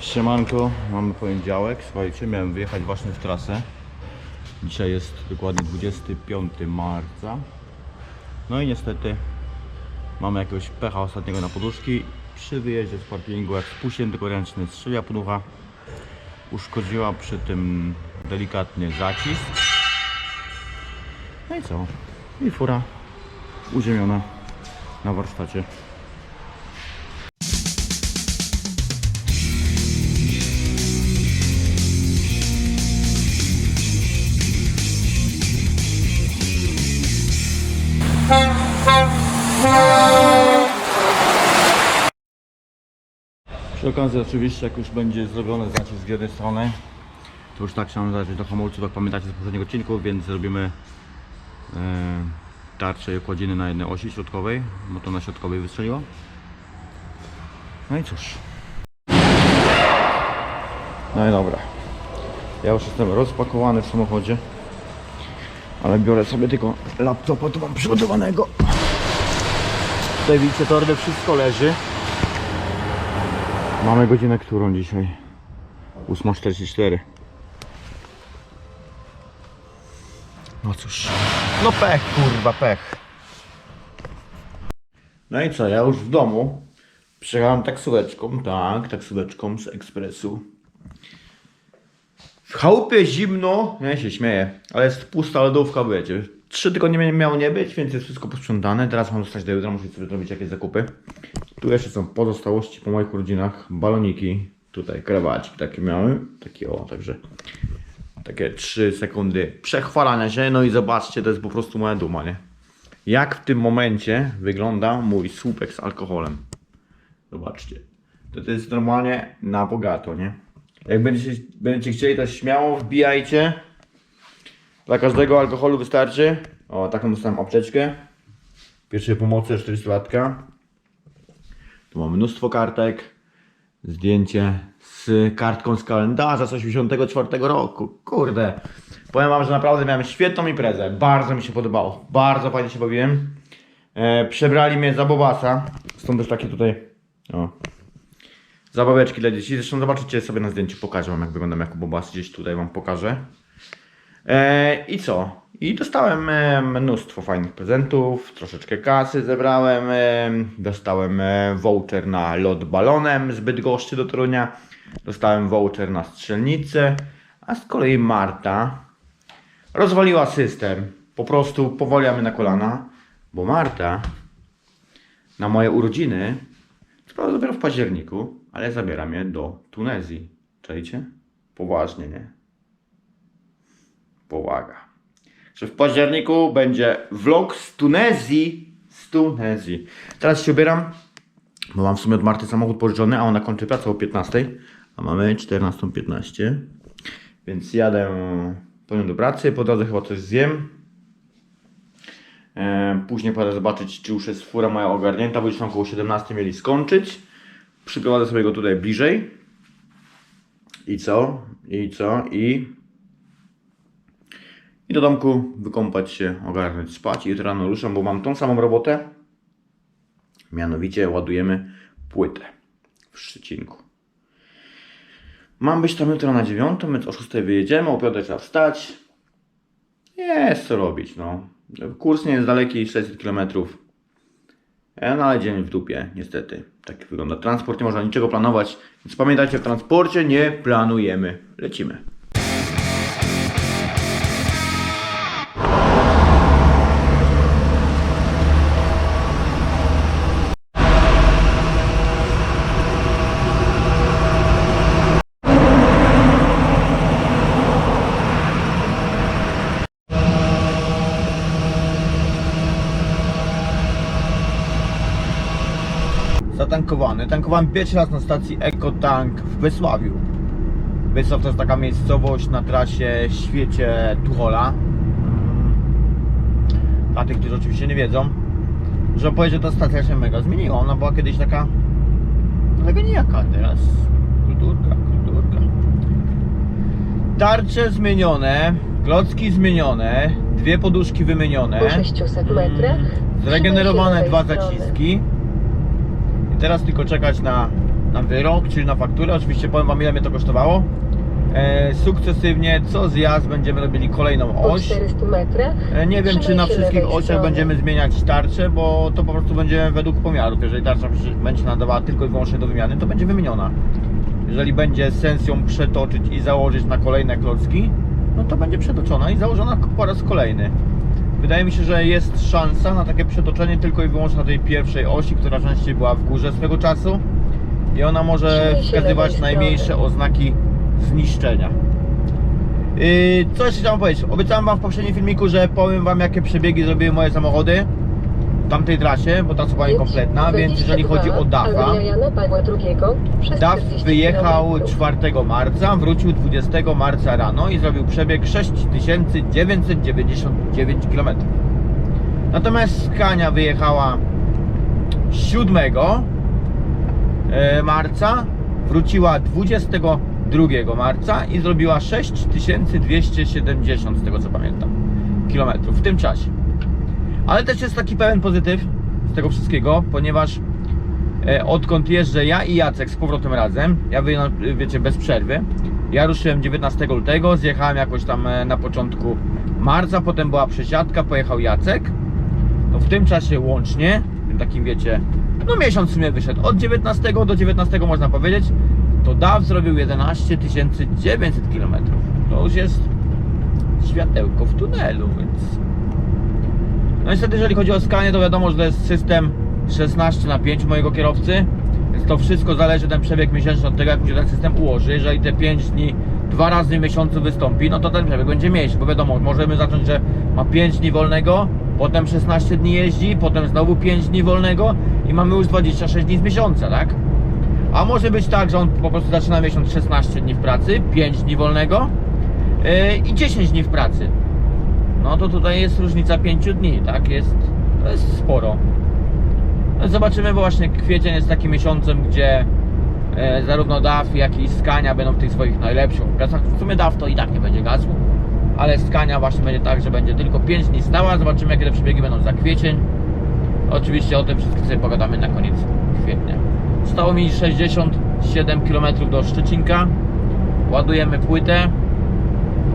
Siemanko, mamy poniedziałek. Słuchajcie, miałem wyjechać właśnie w trasę. Dzisiaj jest dokładnie 25 marca. No i niestety mamy jakiegoś pecha ostatniego na poduszki. Przy wyjeździe z parkingu, jak spuściłem tylko ręczny, strzeliła poducha. Uszkodziła przy tym delikatnie zacisk. No i co? I fura uziemiona na warsztacie. Okazji oczywiście jak już będzie zrobiony zacisk z jednej strony to już tak chciałem zajrzeć do hamulców, jak pamiętacie z poprzedniego odcinku, więc zrobimy e, tarczę i okładziny na jednej osi środkowej, bo to na środkowej wystrzeliło. No i cóż. No i dobra. Ja już jestem rozpakowany w samochodzie. Ale biorę sobie tylko laptopa, tu mam przygotowanego. Tutaj widzicie torby, wszystko leży. Mamy godzinę którą dzisiaj? 8.44 No cóż. No pech kurwa pech. No i co, ja już w domu Przyjechałem taksóweczką, tak, taksóweczką z ekspresu. W chałupie zimno, ja się śmieję, ale jest pusta lodówka, wiecie Trzy tygodnie miało nie być, więc jest wszystko posprzątane. Teraz mam zostać do jutra, muszę sobie zrobić jakieś zakupy tu jeszcze są pozostałości po moich urodzinach, baloniki, tutaj krawacik takie miały, takie o, także takie 3 sekundy przechwalania się, no i zobaczcie, to jest po prostu moja duma, nie? Jak w tym momencie wygląda mój słupek z alkoholem. Zobaczcie. To, to jest normalnie na bogato, nie? Jak będziecie, będziecie chcieli, to śmiało wbijajcie. Dla każdego alkoholu wystarczy. O, taką dostałem apteczkę. Pierwszej pomocy 400 latka. Tu mam mnóstwo kartek. Zdjęcie z kartką z kalendarza z 84 roku. Kurde. Powiem wam, że naprawdę miałem świetną imprezę. Bardzo mi się podobało. Bardzo fajnie się bawiłem. E, przebrali mnie za Bobasa. Są też takie tutaj. O. Zabaweczki dla dzieci. Zresztą zobaczycie sobie na zdjęciu. Pokażę wam jak wyglądam jako Bobas. Gdzieś tutaj wam pokażę. E, I co? I dostałem e, mnóstwo fajnych prezentów, troszeczkę kasy zebrałem, e, dostałem voucher na lot balonem z Bydgoszczy do Torunia, dostałem voucher na strzelnicę, a z kolei Marta rozwaliła system, po prostu powoli mnie na kolana, bo Marta na moje urodziny, co dopiero w październiku, ale zabiera mnie do Tunezji, czajcie? Poważnie, nie? Powaga że w październiku będzie vlog z Tunezji. Z Tunezji. Teraz się ubieram, bo mam w sumie od Marty samochód pożyczony, a ona kończy pracę o 15, a mamy 14.15. Więc jadę po nią do pracy, po drodze chyba coś zjem. E, Później pojadę zobaczyć, czy już jest fura moja ogarnięta, bo już tam około 17 mieli skończyć. Przyprowadzę sobie go tutaj bliżej. I co? I co? I i do domku wykąpać się, ogarnąć, spać i jutro rano ruszam, bo mam tą samą robotę. Mianowicie ładujemy płytę w Szczecinku. Mam być tam jutro na dziewiątą, więc o 6 wyjedziemy, o 5 trzeba wstać. Jest co robić, no. Kurs nie jest daleki, 600 km. No ale dzień w dupie, niestety. Tak wygląda transport, nie można niczego planować. Więc pamiętajcie, w transporcie nie planujemy. Lecimy. Tankowałem pierwszy raz na stacji EcoTank w Wysławiu. Wysław to jest taka miejscowość na trasie Świecie Tuchola. Dla tych, którzy oczywiście nie wiedzą, że powiedzieć, że ta stacja się mega zmieniła. Ona była kiedyś taka mega nijaka, teraz kulturka, kulturka. Tarcze zmienione, klocki zmienione, dwie poduszki wymienione. Po 600 metrach Zregenerowane trzymaj się dwa zaciski. I teraz tylko czekać na, na wyrok, czyli na fakturę. Oczywiście powiem Wam ile mnie to kosztowało. E, sukcesywnie co zjazd będziemy robili kolejną oś. 400 metrach E, Nie wiem, czy na wszystkich osiach będziemy zmieniać tarczę, bo to po prostu będzie według pomiarów. Jeżeli tarcza będzie nadawała tylko i wyłącznie do wymiany, to będzie wymieniona. Jeżeli będzie sens ją przetoczyć i założyć na kolejne klocki, no to będzie przetoczona i założona po raz kolejny. Wydaje mi się, że jest szansa na takie przetoczenie tylko i wyłącznie na tej pierwszej osi, która częściej była w górze swego czasu i ona może wskazywać najmniejsze oznaki zniszczenia. Yy, co jeszcze chciałem powiedzieć? Obiecałem Wam w poprzednim filmiku, że powiem Wam jakie przebiegi zrobiły moje samochody tamtej trasie, bo trasa była niekompletna, więc jeżeli chodzi o przez DAF 40 wyjechał kilometrów. 4 marca, wrócił 20 marca rano i zrobił przebieg 6999 km. Natomiast Skania wyjechała 7 e, marca, wróciła 22 marca i zrobiła 6270 z tego co pamiętam kilometrów w tym czasie. Ale też jest taki pewien pozytyw z tego wszystkiego, ponieważ e, odkąd jeżdżę ja i Jacek z powrotem razem, ja wiecie, bez przerwy. Ja ruszyłem 19 lutego, zjechałem jakoś tam e, na początku marca, potem była przesiadka, pojechał Jacek. No w tym czasie łącznie, tym takim wiecie, no miesiąc w sumie wyszedł, od 19 do 19 można powiedzieć, to DAF zrobił 11 900 km. To już jest światełko w tunelu, więc no niestety, jeżeli chodzi o skanie, to wiadomo, że to jest system 16 na 5 mojego kierowcy. Więc to wszystko zależy, ten przebieg miesięczny od tego, jak mi się ten system ułoży. Jeżeli te 5 dni dwa razy w miesiącu wystąpi, no to ten przebieg będzie mniejszy, bo wiadomo, możemy zacząć, że ma 5 dni wolnego, potem 16 dni jeździ, potem znowu 5 dni wolnego i mamy już 26 dni z miesiąca, tak? A może być tak, że on po prostu zaczyna miesiąc 16 dni w pracy, 5 dni wolnego yy, i 10 dni w pracy no to tutaj jest różnica 5 dni, tak? Jest, to jest sporo. No zobaczymy, bo właśnie kwiecień jest takim miesiącem, gdzie e, zarówno DAF, jak i Skania będą w tych swoich najlepszych okresach. W sumie DAF to i tak nie będzie gasł, ale Skania właśnie będzie tak, że będzie tylko 5 dni stała. Zobaczymy, jakie te przebiegi będą za kwiecień. Oczywiście o tym wszystkim sobie pogadamy na koniec kwietnia. Zostało mi 67 km do Szczecinka. Ładujemy płytę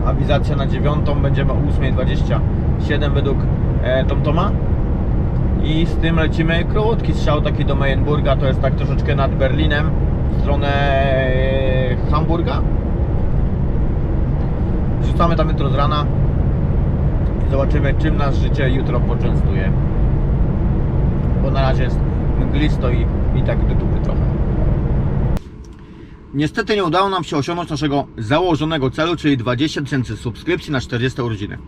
awizacja na dziewiątą, będziemy o 8.27 według e, TomToma i z tym lecimy. Krótki strzał taki do Meyenburga, to jest tak troszeczkę nad Berlinem w stronę e, Hamburga. Rzucamy tam jutro z rana. I zobaczymy czym nas życie jutro poczęstuje. Bo na razie jest mglisto i, i tak do dupy Niestety nie udało nam się osiągnąć naszego założonego celu, czyli 20 tysięcy subskrypcji na 40 urodziny.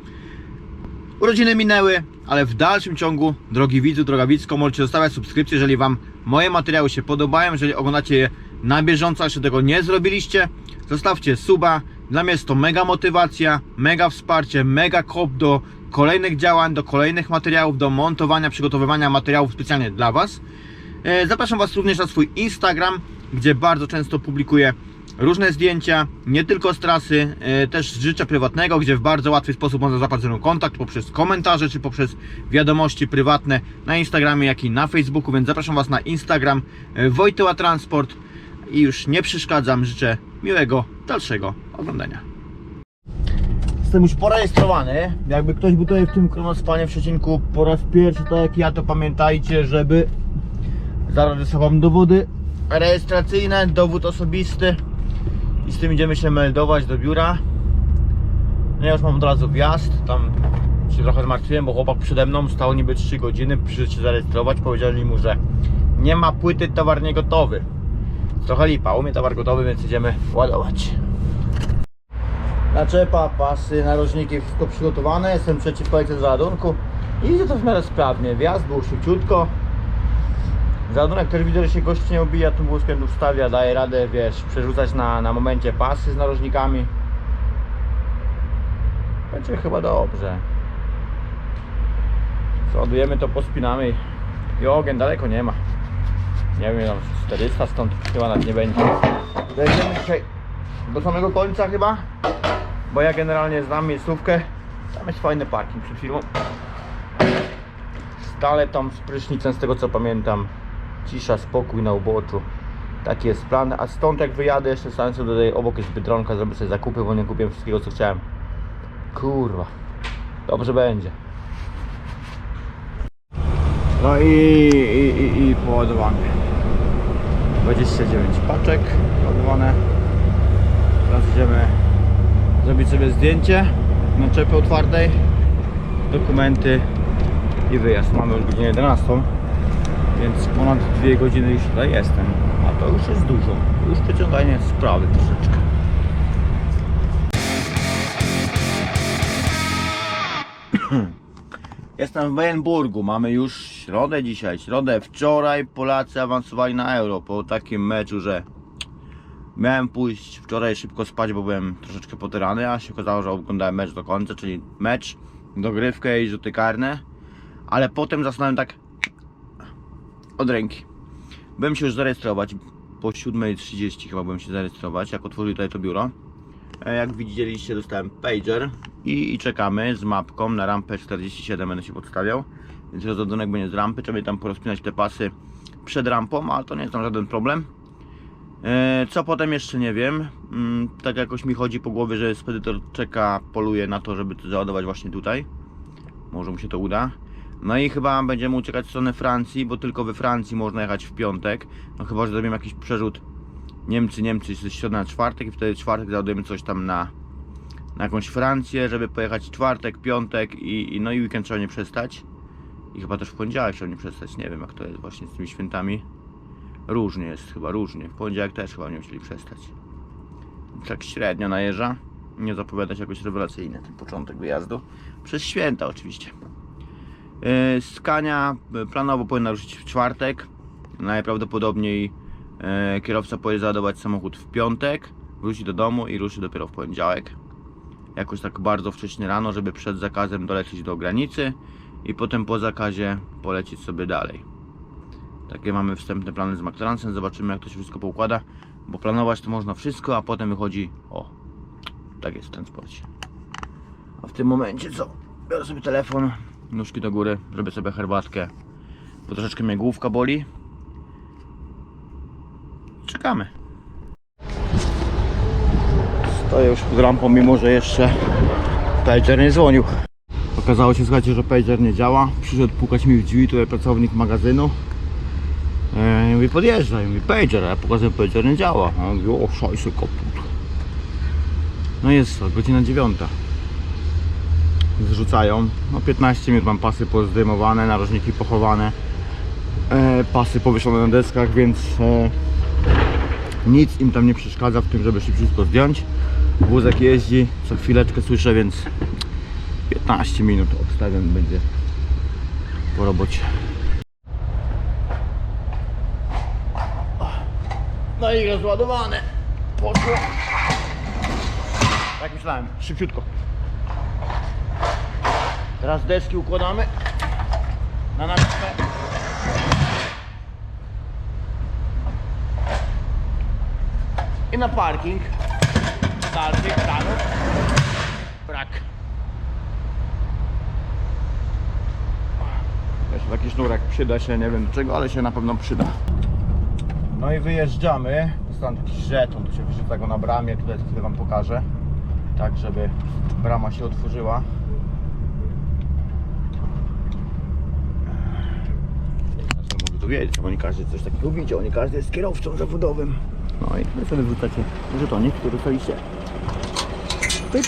Urodziny minęły, ale w dalszym ciągu, drogi widzu, droga widzko, możecie zostawiać subskrypcje, jeżeli Wam moje materiały się podobają, jeżeli oglądacie je na bieżąco, a jeszcze tego nie zrobiliście, zostawcie suba. Dla mnie jest to mega motywacja, mega wsparcie, mega kop do kolejnych działań, do kolejnych materiałów, do montowania, przygotowywania materiałów specjalnie dla Was. E, Zapraszam Was również na swój Instagram, gdzie bardzo często publikuję różne zdjęcia, nie tylko z trasy, e, też z życia prywatnego, gdzie w bardzo łatwy sposób można zapaść ze mną kontakt poprzez komentarze czy poprzez wiadomości prywatne na Instagramie, jak i na Facebooku, więc zapraszam Was na Instagram e, Wojtyła Transport i już nie przeszkadzam, życzę miłego dalszego oglądania. Jestem już porejestrowany. Jakby ktoś był tutaj w tym kronospanie w Szczecinku po raz pierwszy, tak jak ja, to pamiętajcie, żeby zaraz ze sobą dowody rejestracyjne, dowód osobisty i z tym idziemy się meldować do biura. No ja już mam od razu wjazd, tam się trochę zmartwiłem, bo chłopak przede mną stał niby 3 godziny, przyszedł się zarejestrować, powiedzieli mu, że nie ma płyty, towar nie gotowy. Trochę lipa, u mnie towar gotowy, więc idziemy ładować. Naczepa, pasy, narożniki, wszystko przygotowane, jestem przeciw kolejce z załadunku i idzie to w miarę sprawnie, wjazd był szybciutko, Załadunek też widzę, że się gość nie obija, tu wstawia, daje radę, wiesz, przerzucać na, na momencie pasy z narożnikami. Będzie chyba dobrze. Załadujemy to, pospinamy i- ogień daleko nie ma. Nie wiem, tam 400 stąd chyba nawet nie będzie. Dojdziemy dzisiaj do samego końca chyba, bo ja generalnie znam miejscówkę. Tam jest fajny parking przed firmą. Stale tam z prysznicem, z tego co pamiętam. Cisza, spokój na uboczu. Taki jest plan, a stąd jak wyjadę jeszcze stanę sobie tutaj obok jest Biedronka, zrobię sobie zakupy, bo nie kupiłem wszystkiego co chciałem. Kurwa, dobrze będzie. No i, i, i, i poładowanie. 29 paczek ładowane. Teraz idziemy zrobić sobie zdjęcie na czepie otwartej, dokumenty i wyjazd. Mamy już godzinę 11, więc ponad 2 godziny już tutaj jestem. A to już jest dużo. Już przeciąganie sprawy troszeczkę. Jestem w Meyenburgu, mamy już środę dzisiaj, środę. Wczoraj Polacy awansowali na Euro po takim meczu, że miałem pójść wczoraj szybko spać, bo byłem troszeczkę potyrany, a się okazało, że oglądałem mecz do końca, czyli mecz, dogrywkę i rzuty karne. Ale potem zastanawiam tak od ręki. Byłem się już zarejestrować, po 7.30 chyba byłem się zarejestrować, jak otworzyli tutaj to biuro. E, Jak widzieliście dostałem pager i, i czekamy z mapką na rampę 47 będę się podstawiał. Więc rozładunek będzie z rampy, trzeba tam porozpinać te pasy przed rampą, ale to nie jest tam żaden problem. E, Co potem jeszcze nie wiem. Mm, Tak jakoś mi chodzi po głowie, że spedytor czeka, poluje na to, żeby to załadować właśnie tutaj. Może mu się to uda. No i chyba będziemy uciekać w stronę Francji, bo tylko we Francji można jechać w piątek. No chyba, że zrobimy jakiś przerzut Niemcy, Niemcy z środy na czwartek i wtedy czwartek załadujemy coś tam na, na jakąś Francję, żeby pojechać czwartek, piątek i, i no i weekend trzeba nie przestać. I chyba też w poniedziałek trzeba nie przestać. Nie wiem jak to jest właśnie z tymi świętami. Różnie jest chyba, różnie. W poniedziałek też chyba nie musieli przestać. Tak średnio najeżdża. Nie zapowiada się jakoś rewelacyjnie ten początek wyjazdu. Przez święta oczywiście. Yy, Skania yy, planowo powinna ruszyć w czwartek. Najprawdopodobniej yy, kierowca pojedzie załadować samochód w piątek, wróci do domu i ruszy dopiero w poniedziałek. Jakoś tak bardzo wcześnie rano, żeby przed zakazem dolecieć do granicy i potem po zakazie polecieć sobie dalej. Takie mamy wstępne plany z McLarenem, zobaczymy jak to się wszystko poukłada, bo planować to można wszystko, a potem wychodzi, o, tak jest w transporcie. A w tym momencie co? Biorę sobie telefon, nóżki do góry, zrobię sobie herbatkę, bo troszeczkę mnie główka boli. Czekamy. Stoję już pod lampą, mimo że jeszcze pager nie dzwonił. Okazało się, słuchajcie, że pager nie działa. Przyszedł pukać mi w drzwi, tutaj pracownik magazynu. E, I mówi, podjeżdżaj, mówi, pager, ja pokazuję, pager nie działa. A on mówi, o, szajse koput. No jest godzina dziewiąta. Zrzucają. No 15 minut mam pasy pozdejmowane, narożniki pochowane. E, pasy powieszone na deskach, więc e, nic im tam nie przeszkadza w tym, żeby szybciutko zdjąć. Wózek jeździ, co chwileczkę słyszę, więc 15 minut obstawiam będzie po robocie. No i rozładowane. Poszło. Tak myślałem, szybciutko. Teraz deski układamy na nawicę. I na parking dalszych planów brak. Jeszcze taki sznurek przyda się, nie wiem do czego, ale się na pewno przyda. No i wyjeżdżamy. Tam taki żeton, tu się wyrzuca go na bramie, tutaj to chwilę wam pokażę. Tak, żeby brama się otworzyła. Teraz to mogę tu wiedzieć, bo nie każdy coś takiego widział, nie każdy jest kierowcą zawodowym. No i wy sobie wrzucacie żetonik, który stoicie. Pyk.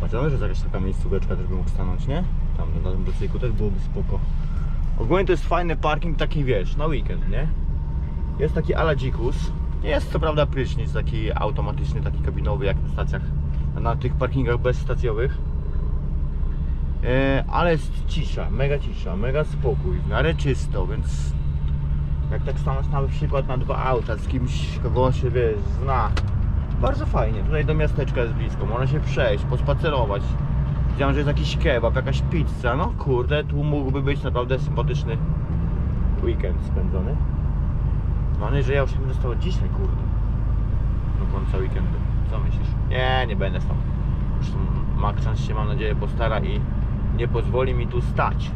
Patrzymy, że jest jakaś taka miejscóweczka też by mógł stanąć, nie? Tam na tym docyku też byłoby spoko. Ogólnie to jest fajny parking taki wiesz, na weekend, nie? Jest taki ala dzikus. Nie jest co prawda prysznic taki automatyczny, taki kabinowy jak na stacjach, na tych parkingach bezstacjowych. E, ale jest cisza, mega cisza, mega spokój, w miarę czysto, więc jak tak stanąć na przykład na dwa auta z kimś, kogo się wiesz, zna, bardzo fajnie. Tutaj do miasteczka jest blisko, można się przejść, pospacerować. Widziałem, że jest jakiś kebab, jakaś pizza. No kurde, tu mógłby być naprawdę sympatyczny weekend spędzony. Mam nadzieję, że ja już nie będę stał dzisiaj, kurde. Do końca weekendu. Nie, nie będę stał. Zresztą Makczans się mam nadzieję postara i nie pozwoli mi tu stać.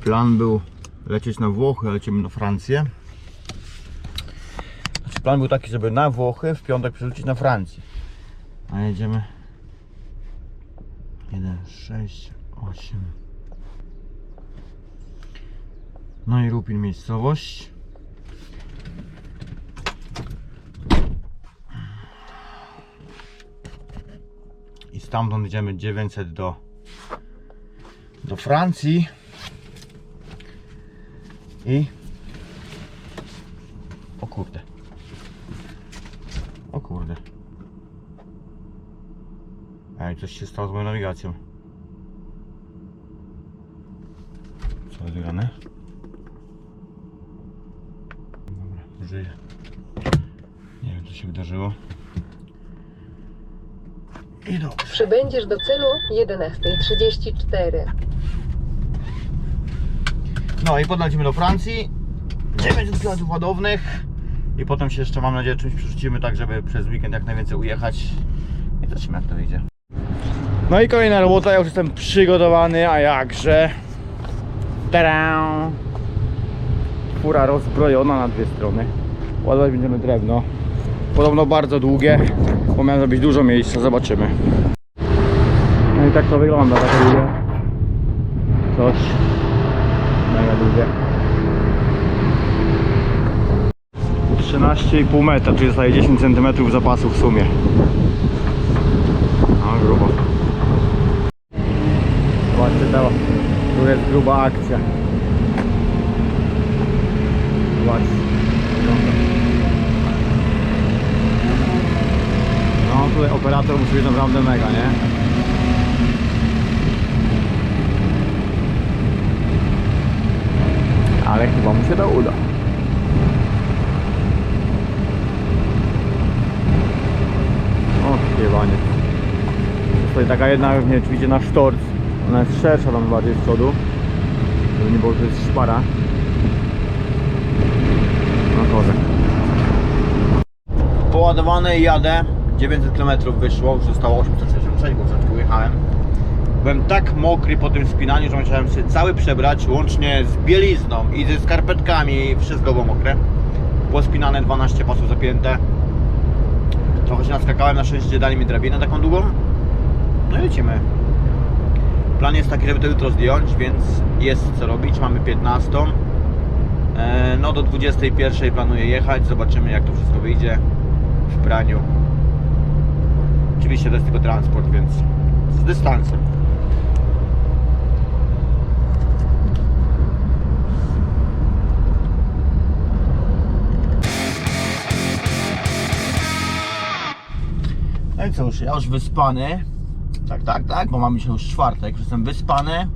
Plan był lecieć na Włochy, ale lecimy na Francję. Znaczy plan był taki, żeby na Włochy w piątek przerzucić na Francję. A jedziemy 1, 6, 8 No i Rupin miejscowość I stamtąd idziemy 900 do do Francji i o kurde o kurde Ej, coś się stało z moją nawigacją. Co jest grane? Dobra, żyję. Nie wiem co się wydarzyło. I dobrze. Przybędziesz do celu 11.34. No i potem lecimy do Francji. 900 km ładownych. I potem się jeszcze mam nadzieję czymś przerzucimy tak, żeby przez weekend jak najwięcej ujechać. I zobaczymy jak to wyjdzie. No i kolejna robota, ja już jestem przygotowany, a jakże. Tadam! Fura rozbrojona na dwie strony. Ładować będziemy drewno. Podobno bardzo długie, bo miałem zrobić dużo miejsca, zobaczymy. No i tak to wygląda, takie długie. Coś mega długie. 13,5 metra, czyli zostaje 10 cm zapasu w sumie. No grubo. Zobaczcie to, tu jest gruba akcja. Zobaczcie. wygląda. No tutaj operator musi być naprawdę mega, nie? Ale chyba mu się to uda. O, jebanie. Jest tutaj taka jedna, nie widzicie na sztorc. Ona jest szersza tam bardziej z przodu. Żeby nie było, że jest szpara. No kozak. Poładowane i jadę. 900 km wyszło, już zostało 866, bo troszeczkę ujechałem. Byłem tak mokry po tym spinaniu, że musiałem się cały przebrać, łącznie z bielizną i ze skarpetkami, wszystko było mokre. Pospinane 12 pasów zapięte. Trochę się naskakałem, na szczęście dali mi drabinę taką długą. No i lecimy. Plan jest taki, żeby to jutro zdjąć, więc jest co robić. Mamy 15. E, No do 21 planuję jechać. Zobaczymy jak to wszystko wyjdzie w praniu. Oczywiście to jest tylko transport, więc z dystansem. No i cóż, ja już wyspany. Tak, tak, tak, bo mamy się już czwartek. Już jestem wyspany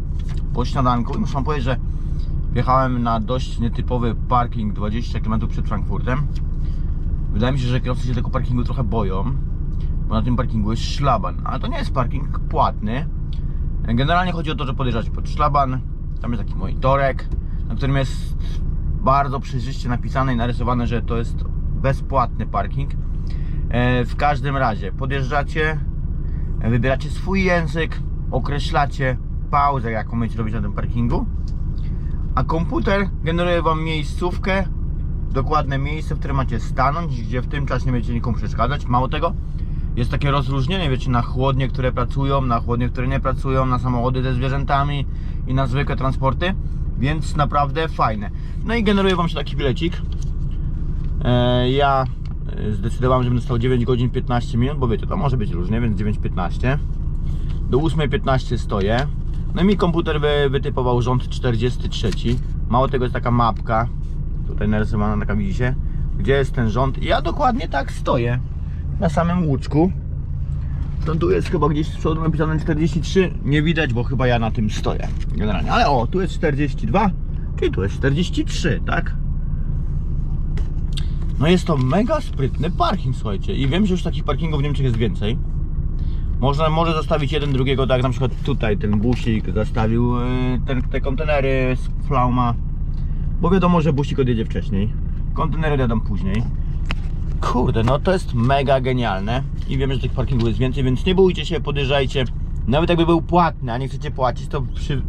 po śniadanku i muszę wam powiedzieć, że wjechałem na dość nietypowy parking 20 km przed Frankfurtem. Wydaje mi się, że kierowcy się tego parkingu trochę boją, bo na tym parkingu jest szlaban, ale to nie jest parking płatny. Generalnie chodzi o to, że podjeżdżacie pod szlaban, tam jest taki monitorek, na którym jest bardzo przejrzyście napisane i narysowane, że to jest bezpłatny parking. E, W każdym razie podjeżdżacie, wybieracie swój język, określacie pauzę, jaką będziecie robić na tym parkingu, a komputer generuje Wam miejscówkę, dokładne miejsce, w którym macie stanąć, gdzie w tym czasie nie będziecie nikomu przeszkadzać. Mało tego, jest takie rozróżnienie, wiecie, na chłodnie, które pracują, na chłodnie, które nie pracują, na samochody ze zwierzętami i na zwykłe transporty, więc naprawdę fajne. No i generuje Wam się taki bilecik. E, Ja e, zdecydowałem, że będę stał 9 godzin 15 minut, bo wiecie, to może być różnie, więc 9.15. Do 8.15 stoję. No i mi komputer wy, wytypował rząd 43. Mało tego jest taka mapka, tutaj narysowana taka widzicie, gdzie jest ten rząd. I ja dokładnie tak stoję, na samym łuczku. To tu jest chyba gdzieś z przodu napisane 43, nie widać, bo chyba ja na tym stoję generalnie. Ale o, tu jest 42, czyli tu jest 43, tak? No jest to mega sprytny parking, słuchajcie. I wiem, że już takich parkingów w Niemczech jest więcej. Można może zostawić jeden drugiego, tak na przykład tutaj ten busik zostawił yy, ten, te kontenery z Flauma. Bo wiadomo, że busik odjedzie wcześniej. Kontenery jadą później. Kurde, no to jest mega genialne. I wiemy, że tych parkingów jest więcej, więc nie bójcie się, podjeżdżajcie. Nawet jakby był płatny, a nie chcecie płacić, to przy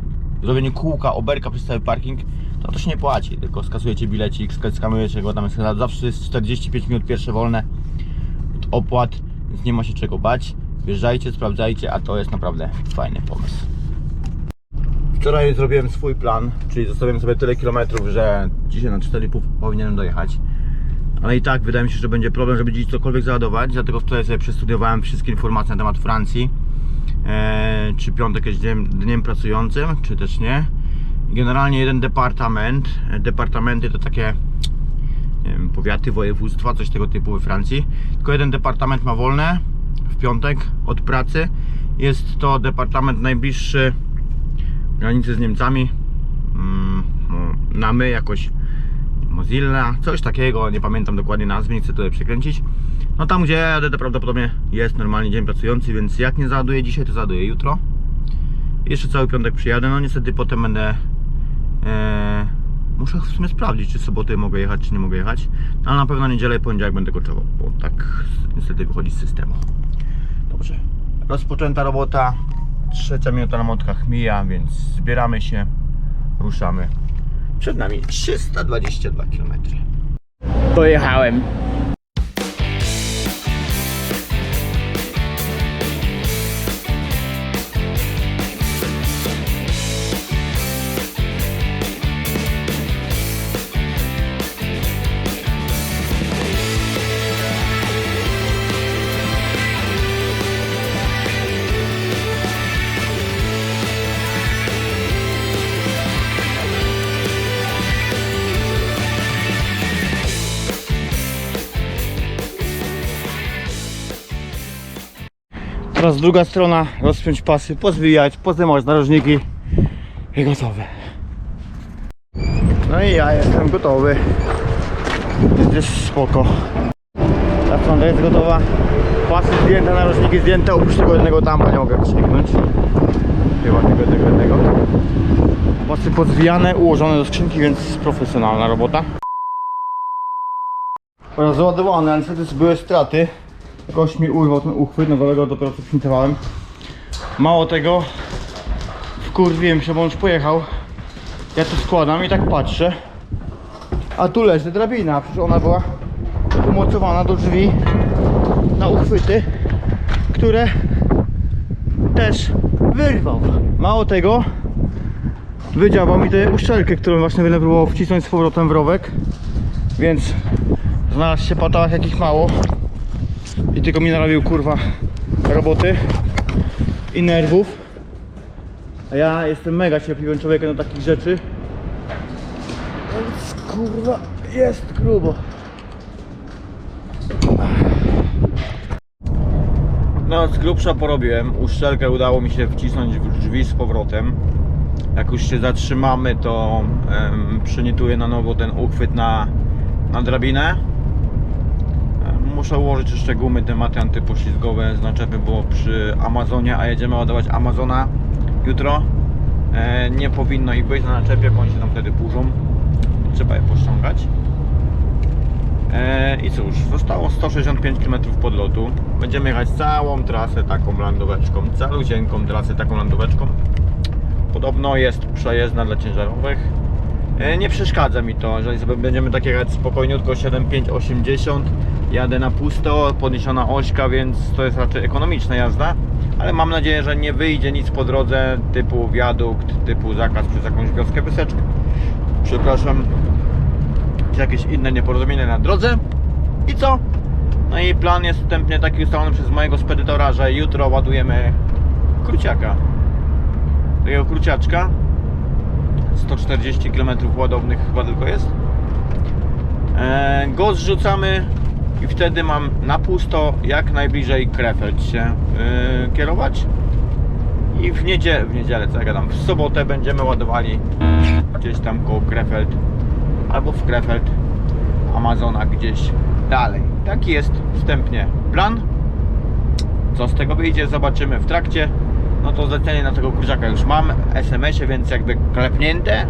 zrobieniu kółka, oberka przez cały parking, to to się nie płaci, tylko skasujecie bilecik, sk- skanujecie go tam jest zawsze jest 45 minut pierwsze wolne opłat, więc nie ma się czego bać. Wjeżdżajcie, sprawdzajcie, a to jest naprawdę fajny pomysł. Wczoraj zrobiłem swój plan, czyli zostawiłem sobie tyle kilometrów, że dzisiaj na 4,5 powinienem dojechać. Ale i tak wydaje mi się, że będzie problem, żeby dziś cokolwiek załadować, dlatego wczoraj sobie przestudiowałem wszystkie informacje na temat Francji. Eee, czy piątek jest dniem, dniem pracującym, czy też nie. Generalnie jeden departament, e, departamenty to takie wiem, powiaty, województwa, coś tego typu we Francji. Tylko jeden departament ma wolne w piątek od pracy. Jest to departament najbliższy granicy z Niemcami. Mm, no, na my jakoś Mozilla, coś takiego, nie pamiętam dokładnie nazwy, nie chcę tutaj przekręcić. No tam gdzie jadę to prawdopodobnie jest normalnie dzień pracujący, więc jak nie załaduję dzisiaj, to załaduję jutro. Jeszcze cały piątek przyjadę, no niestety potem będę... E, muszę w sumie sprawdzić, czy soboty mogę jechać, czy nie mogę jechać. No, ale na pewno niedzielę i poniedziałek będę koczował, bo tak niestety wychodzi z systemu. Dobrze. Rozpoczęta robota. Trzecia minuta na motkach mija, więc zbieramy się, ruszamy. Przed nami 322 km. Pojechałem. Teraz druga strona, rozpiąć pasy, pozwijać, pozdejmować narożniki i gotowe. No i ja jestem gotowy. Jest już spoko. Ta strona jest gotowa. Pasy zdjęte, narożniki zdjęte, oprócz tego jednego tam, nie mogę przyknąć. Chyba tego jednego, jednego. Pasy pozwijane, ułożone do skrzynki, więc profesjonalna robota. Oraz załadowany, ale niestety były straty. Gość mi urwał ten uchwyt, nowego dopiero co printowałem. Mało tego, wkurwiłem się, bo on już pojechał. Ja to składam i tak patrzę. A tu leży drabina, przecież ona była umocowana do drzwi na uchwyty, które też wyrwał. Mało tego, wydziałał mi tę uszczelkę, którą właśnie będę próbował wcisnąć z powrotem w rowek. Więc znalazł się patałach jakich mało i tylko mi narobił kurwa roboty i nerwów. A ja jestem mega cierpliwym człowiekiem do takich rzeczy. Kurwa jest grubo. No z grubsza porobiłem. Uszczelkę udało mi się wcisnąć w drzwi z powrotem. Jak już się zatrzymamy, to um, na nowo ten uchwyt na, na drabinę. Muszę ułożyć jeszcze gumy, tematy antypoślizgowe z naczepy, bo przy Amazonie, a jedziemy ładować Amazona jutro. E, nie powinno ich być na naczepie, bo oni się tam wtedy burzą. Trzeba je pościągać. E, I cóż, zostało 165 km podlotu. Będziemy jechać całą trasę taką landoweczką, calucieńką trasę taką landoweczką. Podobno jest przejezdna dla ciężarowych. E, Nie przeszkadza mi to, jeżeli sobie będziemy tak jechać spokojniutko 7,5-80 Jadę na pusto, podniesiona ośka, więc to jest raczej ekonomiczna jazda Ale mam nadzieję, że nie wyjdzie nic po drodze typu wiadukt, typu zakaz przez jakąś wioskę wyseczkę. Przepraszam Czy jakieś inne nieporozumienie na drodze. I co? No i plan jest wstępnie taki ustalony przez mojego spedytora, że jutro ładujemy kruciaka. Takiego kruciaczka 140 km ładownych chyba tylko jest. E, go zrzucamy i wtedy mam na pusto jak najbliżej Krefeld się e, kierować. I w niedzielę, w niedzielę, co ja gadam, w sobotę będziemy ładowali gdzieś tam koło Krefeld albo w Krefeld Amazona gdzieś dalej. Taki jest wstępnie plan. Co z tego wyjdzie, zobaczymy w trakcie. No to zlecenie na tego kurczaka już mam, SMS-ie, więc jakby klepnięte.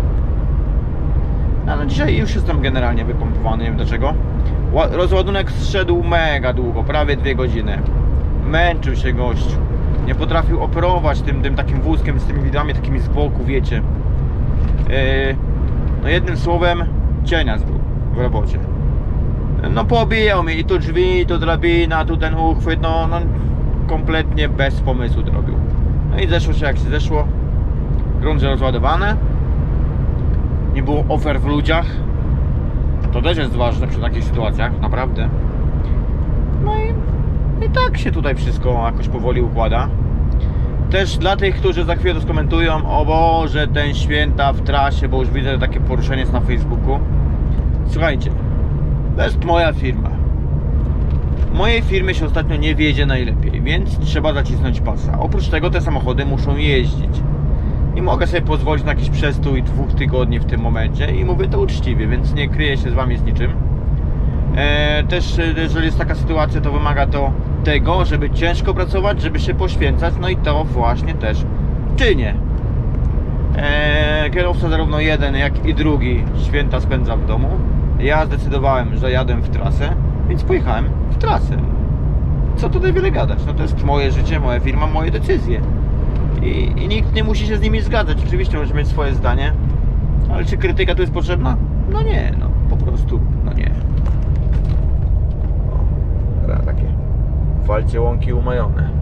No, Ale dzisiaj już jestem generalnie wypompowany, nie wiem dlaczego. Ła- Rozładunek zszedł mega długo, prawie dwie godziny. Męczył się gość. Nie potrafił operować tym, tym takim wózkiem z tymi widłami takimi z boku, wiecie. Yy, no jednym słowem, cienias był w robocie. No poobijał mi i tu drzwi, tu drabina, tu ten uchwyt, no, no kompletnie bez pomysłu to robił. No i zeszło się jak się zeszło. Grunt rozładowany. Nie było ofer w ludziach. To też jest ważne przy takich sytuacjach, naprawdę. No i, i tak się tutaj wszystko jakoś powoli układa. Też dla tych, którzy za chwilę to skomentują, o Boże, ten święta w trasie, bo już widzę że takie poruszenie jest na Facebooku. Słuchajcie, to jest moja firma. Mojej firmie się ostatnio nie wiedzie najlepiej, więc trzeba zacisnąć pasa. Oprócz tego te samochody muszą jeździć. I mogę sobie pozwolić na jakiś przestój dwóch tygodni w tym momencie i mówię to uczciwie, więc nie kryję się z Wami z niczym. E, też e, jeżeli jest taka sytuacja, to wymaga to tego, żeby ciężko pracować, żeby się poświęcać, no i to właśnie też czynię. E, kierowca zarówno jeden, jak i drugi święta spędza w domu. Ja zdecydowałem, że jadę w trasę, więc pojechałem w trasę. Co tutaj wiele gadać? No to jest moje życie, moja firma, moje decyzje. I, I nikt nie musi się z nimi zgadzać. Oczywiście możesz mieć swoje zdanie, ale czy krytyka tu jest potrzebna? No nie, no po prostu, no nie. O, takie walcie łąki umajone.